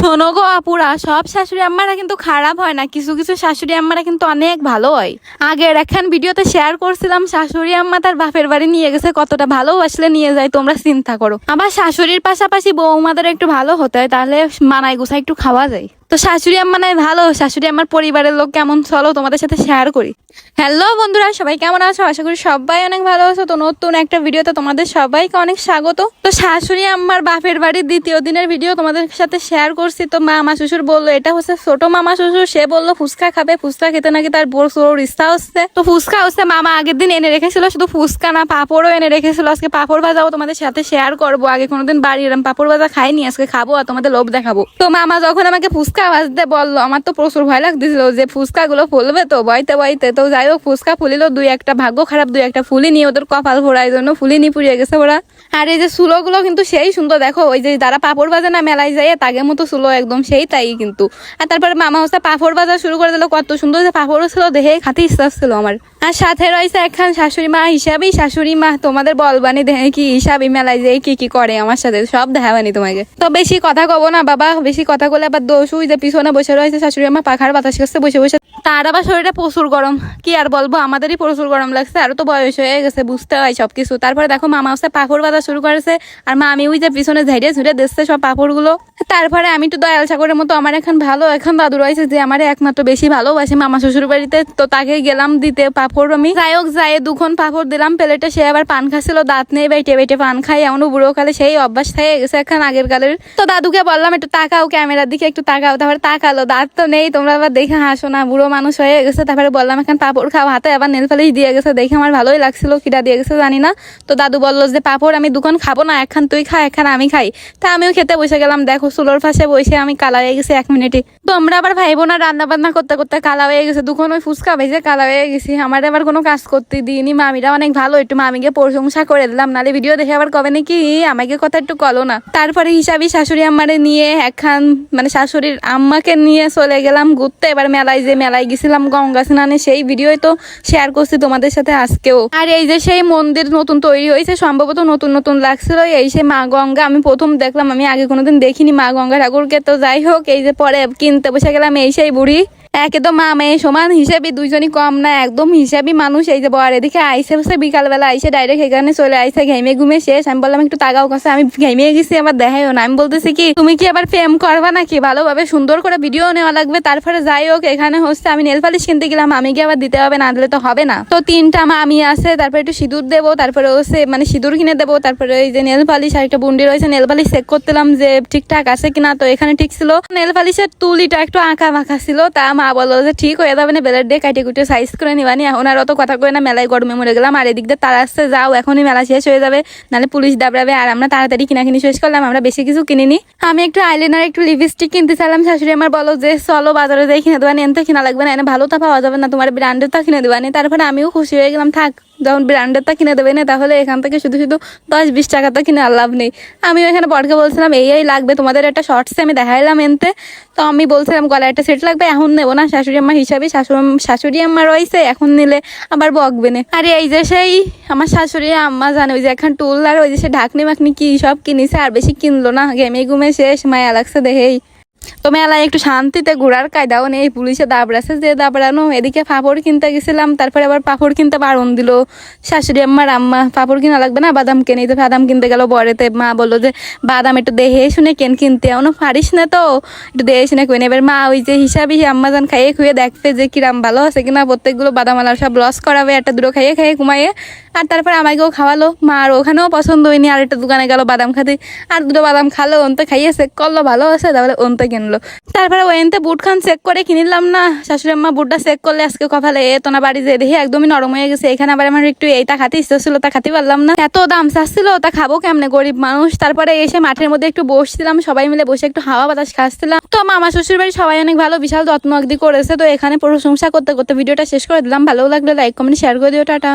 শোনো গো আপুরা, সব শাশুড়ি আম্মারা কিন্তু খারাপ হয় না। কিছু কিছু শাশুড়ি আম্মারা কিন্তু অনেক ভালো হয়। আগের একখান ভিডিওতে শেয়ার করছিলাম, শাশুড়ি আম্মা তার বাপের বাড়ি নিয়ে গেছে, কতটা ভালোবাসলে নিয়ে যায়, তোমরা চিন্তা করো। আবার শাশুড়ির পাশাপাশি বৌমাদের একটু ভালো হতে হয়, তাহলে মানায় গুছা একটু খাওয়া যায়। তো শাশুড়ি আম্মা নাই ভালো, শাশুড়ি আমার পরিবারের লোক কেমন? চলো তোমাদের সাথে শেয়ার করি। হ্যালো বন্ধুরা, সবাই কেমন আছো? আশা করি সবাই অনেক ভালো আছো। তো নতুন একটা ভিডিওতে তোমাদের সবাইকে অনেক স্বাগত। তো শাশুড়ি আম্মার বাপের বাড়ির দ্বিতীয় দিনের ভিডিও তোমাদের সাথে শেয়ার করছি। তো মামা শ্বশুর বলল, এটা হচ্ছে ছোট মামা শ্বশুর। সে বলল, ফুচকা খাবে, ফুচকা খেতে নাকি তার বড় সড়োর ইচ্ছা হচ্ছে। তো ফুচকা হচ্ছে মামা আগের দিন এনে রেখেছিল, শুধু ফুচকা না, পাপড়ও এনে রেখেছিল। আজকে পাপড় ভাজাও তোমাদের সাথে শেয়ার করব। আগে কোনোদিন বাড়ি এরম পাপড় ভাজা খাইনি, আজকে খাব আর তোমাদের লোভ দেখাবো। তো মামা যখন আমাকে ফুচকা ভাজতে বলল। আমার তো প্রচুর ভয় লাগতেছিল যে ফুচকা গুলো ফুলবে তো, বইতে বইতে। তো যাই হোক, ফুচকা ফুলিল, দুই একটা ভাগ্য খারাপ, দুই একটা ফুলি ফুলিনি, ওদের কপাল ফোড়ার জন্য ফুলি ফুলিনি পুড়িয়ে গেছে ওরা। আর এই যে সুলোগুলো কিন্তু সেই সুন্দর, দেখো, ওই যে যারা পাপড় বাজে না, মেলায় যায় তাকে মতো সুলো একদম সেই তাই কিন্তু। আর তারপরে মামা হচ্ছে পাপড় ভাজা শুরু করে দিল, কত সুন্দর যে পাপড় ছিল, দেখে খাতে ইচ্ছা ছিল আমার। আর সাথে রয়েছে একখান শাশুড়ি মা হিসাবেই শাশুড়ি মা, তোমাদের বলবানি দেখে কি হিসাবে মেলায় যে কি কি করে আমার সাথে, সব দেখাবানি তোমাকে। তো বেশি কথা কব না বাবা, বেশি কথা বলে আবার দোষ যে পিছনে বসে রয়েছে শাশুড়ি আমার পাখার বাতাস কাছে বসে বসে। তার আবার শরীরে প্রচুর গরম। কি আর বলব, আমাদেরই প্রচুর গরম লাগছে, আরও তো বয়স হয়ে গেছে, বুঝতে হয় সবকিছু। তারপরে দেখো, মামা হচ্ছে পাপড় বাঁধা শুরু করেছে, আর মা আমি ওই যে পিছনে ঝেড়ে ঝুড়ে দিচ্ছে সব পাপড়গুলো তারপরে আমি তো দয়াল সাগরের মতো, আমার এখন ভালো, এখন দাদু রয়েছে যে আমার একমাত্র বেশি ভালোবাসে, মামা শ্বশুর বাড়িতে তো তাকে গেলাম দিতে পাপড় আমি। যাই হোক, যাই, দুখন পাপড় দিলাম, প্লেটে সে আবার পান খাচ্ছিল, দাঁত নেই, বেটে বেটে পান খাই এমনও বুড়ো কালে সেই অভ্যাস থেকে গেছে এখন আগের কালের। তো দাদুকে বললাম, একটু তাকাও ক্যামেরার দিকে, একটু তাকাও তারপরে তাকালো, দাঁত তো নেই, তোমরা আবার দেখে হাসো না, বুড়ো মানুষ হয়ে গেছে, তারপরে বললাম, এখন পাপড় খাও, হাতে আবার নেল পালিশ দিয়ে গেছে, দেখে আমার ভালোই লাগছিল কিটা দিয়ে গেছে, জানি না। তো দাদু বলল যে, পাপড় আমি দুখন খাব না, একখান তুই খা, একখান আমি খাই। তা আমিও খেতে বসে গেলাম, দেখো চুলোর পাশে বসে আমি কালা হয়ে গেছি এক মিনিটে। তো আমরা আবার ভাই বোনা রান্না বান্না করতে করতে কালা হয়ে গেছে দুখন ওই ফুচকা ভেজে কালা হয়ে গেছি, আমার আবার কোনো কাজ করতে দিইনি, মামিরা অনেক ভালো, একটু মামিকে প্রশংসা করে দিলাম, নালে ভিডিও দেখে আবার কবে নাকি, আমাকে কথা একটু কলো না। তারপরে হিসাবে শাশুড়ি আম্মারে নিয়ে একখান মানে শাশুড়ির আম্মাকে নিয়ে চলে গেলাম ঘুরতে। এবার মেলায় যে মেলায় গেছিলাম গঙ্গা স্নানে, সেই ভিডিও তো শেয়ার করছি তোমাদের সাথে আজকেও। আর এই যে সেই মন্দির নতুন তৈরি হয়েছে, সম্ভবত নতুন নতুন লাগছিল। এই সেই মা গঙ্গা, আমি প্রথম দেখলাম, আমি আগে কোনোদিন দেখিনি মা গঙ্গা ঠাকুরকে। তো যাই হোক, এই যে পরে কিনতে বসে গেলাম এই সেই বুড়ি। একে তো মা মেয়ে সমান হিসেবে দুইজনই কম না, একদম হিসাবই মানুষ। এই যে বর এদিকে আইসে বসে বিকালবেলা আইসে ডাইরেক্ট এখানে চলে আইসে, ঘেমে ঘুমে শেষ। আমি বললাম, একটু তাগাও কাছে, আমি ঘেমে গেছি, আবার দেখাইও না। আমি বলতেছি কি, তুমি কি আবার প্রেম করবা নাকি? ভালোভাবে সুন্দর করে ভিডিও নেওয়া লাগবে। তারপরে যাই হোক, এখানে হচ্ছে আমি নেল পালিশ কিনতে গেলাম আমি কি আবার দিতে হবে, না দিলে তো হবে না। তো তিনটা মা আমি আছে, তারপরে একটু সিঁদুর দেবো, তারপরে হচ্ছে মানে সিঁদুর কিনে দেবো, তারপরে এই যে নেল পালিশ আর একটা বুন্ডি রয়েছে নেল পালিশ চেক করতেলাম যে ঠিকঠাক আছে কিনা, তো এখানে ঠিক ছিল। নেল পালিশের তুলিটা একটু আঁকা বাঁকা ছিল, তা মা বলল যে, ঠিক হয়ে যাবে না, বেলার ডে কাটিয়ে কুটে সাইজ করে নিবানি এখন আর অত কথা কয়ে না, মেলায় গরমে মরে গেলাম, আর এদিক দিয়ে তারা আসতে যাও, এখনই মেলা শেষ হয়ে যাবে, নাহলে পুলিশ দাবড়াবে, আর আমরা তাড়াতাড়ি কিনাকিনি শেষ করলাম, আমরা বেশি কিছু কিনিনি। আমি একটু আইলাইনার একটু লিপস্টিক কিনতে চাইলাম, শাশুড়ি আমার বলো যে, চলো বাজারে যাই, কিনে দেবানি এনতে কিনা লাগবে না, এনে ভালো তা পাওয়া যাবে না, তোমার ব্র্যান্ডের তা কিনে দেবানি তারপরে আমিও খুশি হয়ে গেলাম, থাক। যখন ব্র্যান্ডের তা কিনে দেবে না, তাহলে এখান থেকে শুধু শুধু দশ বিশ টাকা তো কিনে আর লাভ নেই। আমি এখানে বরকে বলছিলাম এই এই লাগবে, তোমাদের একটা শর্টসে আমি দেখাইলাম এনতে। তো আমি বলছিলাম, গলায় একটা সেট লাগবে, এখন নেব না, শাশুড়ি আমার হিসাবে শাশুড়ি শাশুড়ি আমার রয়েছে, এখন নিলে আবার বকবে না। আর এই যে সেই, আমার শাশুড়ি আম্মা জানে, ওই যে এখন টুল আর ওই যে সে ঢাকনি মাকনি কি সব কিনিছে, আর বেশি কিনলো না গেমে গুমে শেষ, মায়া লাগছে দেখেই। তো মেলায় একটু শান্তিতে ঘোরার কায়দাও নেই, পুলিশে দাবড়াছে যে দাবড়ানো, এদিকে পাপড় কিনতে গেছিলাম, তারপরে আবার পাপড় কিনতে বারণ দিল। শাশুড়ি আম্মার আম্মা, পাপড় কিনা লাগবে না, বাদাম কেনে তো বাদাম কিনতে গেল বরেতে, মা বলল যে, বাদাম একটু দেহে শুনে কেন কিনতে এমনও পারিস না তো? একটু দেহে শুনে কেন এবার মা ওই যে হিসাবে আম্মা যান খাইয়ে খুঁয়ে দেখবে যে কিরাম ভালো আছে কিনা, প্রত্যেকগুলো বাদাম আলার সব লস করাবে, একটা দুটো খাইয়ে খাইয়ে ঘুমাইয়ে, আর তারপর আমাকেও খাওয়ালো, মা আর ওখানেও পছন্দ হয়নি, আর একটা দোকানে গেল বাদাম খাতে, আর দুটো বাদাম খালো, অন্ত খাইয়েছে করল ভালো আছে তারপরে অন্তে কিনলো তারপরে ওয়েনতে বুট খান চেক করে কিনিলাম না। শাশুড়ি আম্মা বুটটা চেক করলে আজকে কপালে এ তো না বাড়ি যেয়ে দেখি একদমই নরম হয়ে গেছে। এখানে আবার আমার একটু এইটা খাতে ইচ্ছা ছিল, তা খাতে পারলাম না। এত দাম চাচ্ছিল, তা খাব কেমনে? গরিব মানুষ। তারপরে এসে মাঠের মধ্যে একটু বসছিলাম, সবাই মিলে বসে একটু হাওয়া বাতাস খাচ্ছিলাম। তো মামা শ্বশুর বাড়ি সবাই অনেক ভালো, বিশাল যত্ন অগদি করেছে। তো এখানে প্রশংসা করতে করতে ভিডিওটা শেষ করে দিলাম। ভালো লাগলে লাইক কমেন্ট শেয়ার করে দিও, টাটা।